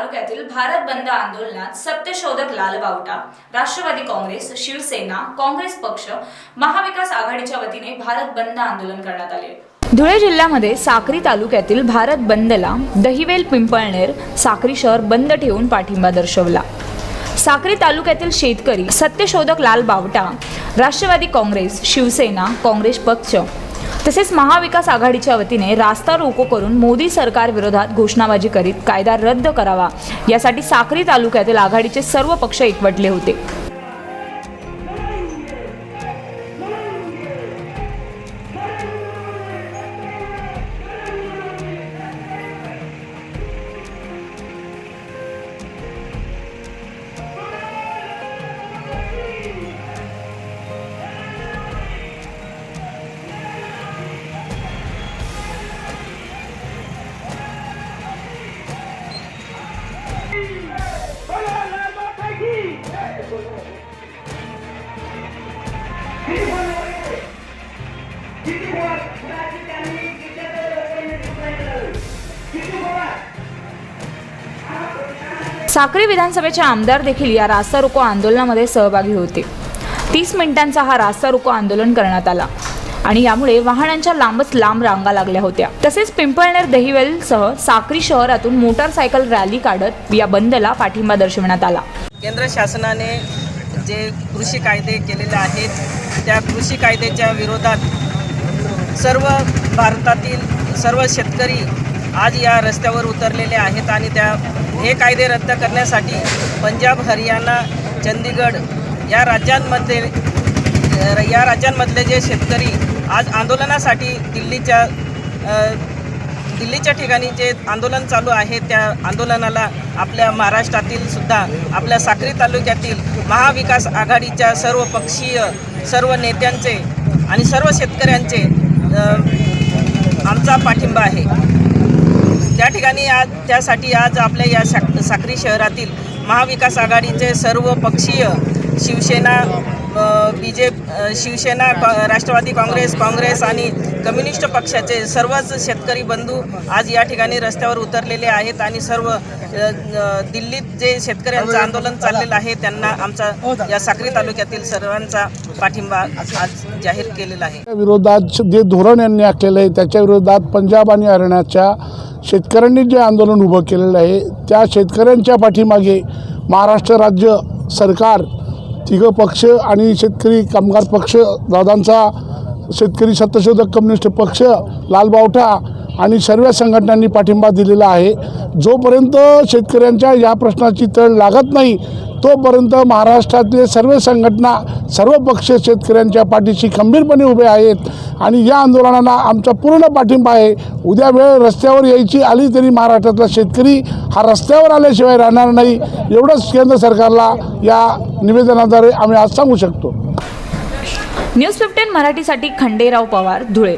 तालुक्यातील भारत बंद आंदोलनात सत्यशोधक लाल बावटा राष्ट्रवादी काँग्रेस शिवसेना काँग्रेस पक्ष महाविकास आघाडीच्या वतीने भारत बंद आंदोलन करण्यात आले. धुळे जिल्ह्यामध्ये साक्री तालुक्यातील भारत बंदला दहिवेल पिंपळनेर साक्री शहर बंद ठेवून पाठिंबा दर्शवला. साक्री तालुक्यातील शेतकरी सत्यशोधक लाल बावटा राष्ट्रवादी काँग्रेस शिवसेना काँग्रेस पक्ष तसेच महाविकास आघाडीच्या वतीने रास्ता रोको करून मोदी सरकार विरोधात घोषणाबाजी करीत कायदा रद्द करावा. यासाठी साक्री तालुक्यातील आघाडीचे सर्व पक्ष एकवटले होते. साक्री विधानसभेचे आमदार देखील या रास्ता रोको आंदोलनामध्ये सहभागी होते. तीस मिनिटांचा हा रास्ता रोको आंदोलन करण्यात आला आणि यामुळे वाहनांच्या लांबच लांब रांगा लागल्या होत्या. तसेच पिंपळनेर दहिवेलसह साक्री शहरातून मोटारसायकल रॅली काढत या बंदला पाठिंबा दर्शवण्यात आला. केंद्र शासनाने जे कृषी कायदे केलेले आहेत त्या कृषी कायद्याच्या विरोधात सर्व भारतातील सर्व शेतकरी आज या रस्त्यावर उतरलेले आहेत आणि त्या हे कायदे रद्द करण्यासाठी पंजाब हरियाणा चंदीगड या राज्यांमध्ये या राज्यांमधले जे शेतकरी आज आंदोलनासाठी दिल्लीच्या दिल्लीच्या ठिकाणी जे आंदोलन चालू आहे त्या आंदोलनाला आपल्या महाराष्ट्रातील सुद्धा आपल्या साक्री तालुक्यातील महाविकास आघाडीच्या सर्व पक्षीय सर्व नेत्यांचे आणि सर्व शेतकऱ्यांचे आमचा पाठिंबा आहे. त्या ठिकाणी आज त्यासाठी आज आपल्या या साक साक्री शहरातील महाविकास आघाडीचे सर्व पक्षीय शिवसेना बी जे शिवसेना राष्ट्रवादी काँग्रेस काँग्रेस आणि कम्युनिस्ट पक्षाचे सर्वच शेतकरी बंधू आज या ठिकाणी रस्त्यावर उतरलेले आहेत आणि सर्व दिल्लीत जे शेतकऱ्यांचं आंदोलन चाललेलं आहे त्यांना आमचा या साक्री तालुक्यातील सर्वांचा पाठिंबा आज जाहीर केलेला आहे. त्या विरोधात जे धोरण यांनी आखलेलं आहे त्याच्या विरोधात पंजाब आणि हरियाणाच्या शेतकऱ्यांनी जे आंदोलन उभं केलेलं आहे त्या शेतकऱ्यांच्या पाठीमागे महाराष्ट्र राज्य सरकार तिघं पक्ष आणि शेतकरी कामगार पक्ष दादांचा शेतकरी सत्यशोधक कम्युनिस्ट पक्ष लालबावठा आणि सर्व संघटनांनी पाठिंबा दिलेला आहे. जोपर्यंत शेतकऱ्यांच्या या प्रश्नाची तळ लागत नाही तोपर्यंत महाराष्ट्रातले सर्व संघटना सर्व पक्ष शेतकऱ्यांच्या पाठीशी खंबीरपणे उभे आहेत आणि या आंदोलनाला आमचा पूर्ण पाठिंबा आहे. उद्या वेळ रस्त्यावर यायची आली तरी महाराष्ट्रातला शेतकरी हा रस्त्यावर आल्याशिवाय राहणार नाही. एवढंच केंद्र सरकारला या निवेदनाद्वारे आम्ही आज सांगू शकतो. न्यूज फिफ्टीन मराठीसाठी खंडेराव पवार धुळे